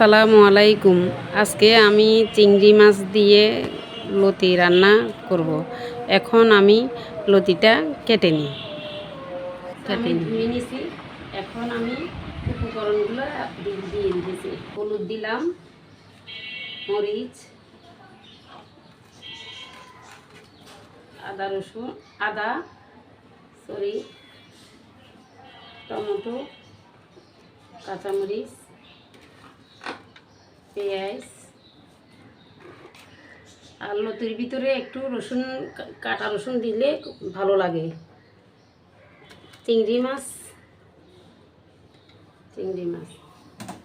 আসসালামু আলাইকুম। আজকে আমি চিংড়ি মাছ দিয়ে লতি রান্না করব। এখন আমি লতিটা কেটে নিই। কেটে ধুয়ে নিছি। এখন আমি উপকরণগুলো দিয়ে দিয়েছি হলুদ দিলাম মরিচ আদা রসুন আদা সরি টমেটো কাঁচামরিচ পেঁয়াজ আর লতির ভিতরে একটু রসুন, কাটা রসুন দিলে ভালো লাগে। চিংড়ি মাছ চিংড়ি মাছ।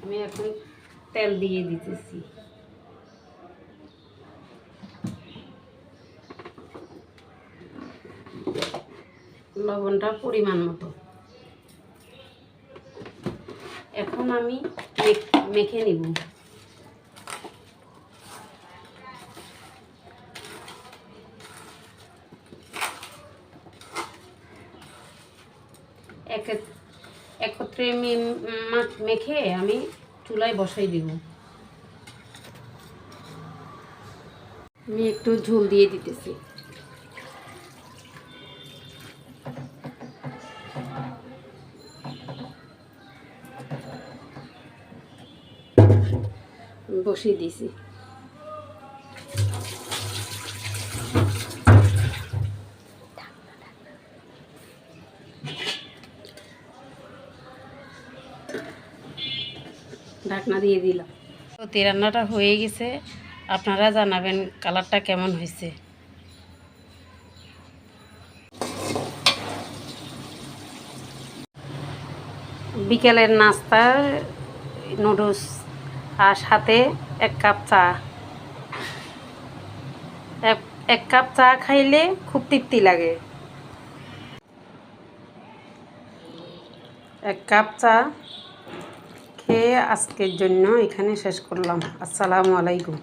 আমি এখন তেল দিয়ে দিতেছি। লবণটা পরিমাণ মতো। এখন আমি মেখে নিব। একত্রে মেখে আমি চুলায় বসাই দিব। আমি একটু ঝোল দিয়ে দিতেছি। বসিয়ে দিয়েছি ঢাকনা দিয়ে দিলাম তো রান্নাটা হয়ে গেছে। আপনারা জানাবেন কালারটা কেমন হয়েছে। বিকেলের নাস্তা, নুডলস আর সাথে এক কাপ চা। এক কাপ চা খাইলে খুব তৃপ্তি লাগে। এক কাপ চা খেয়ে আজকের জন্য এখানে শেষ করলাম। আসসালামু আলাইকুম।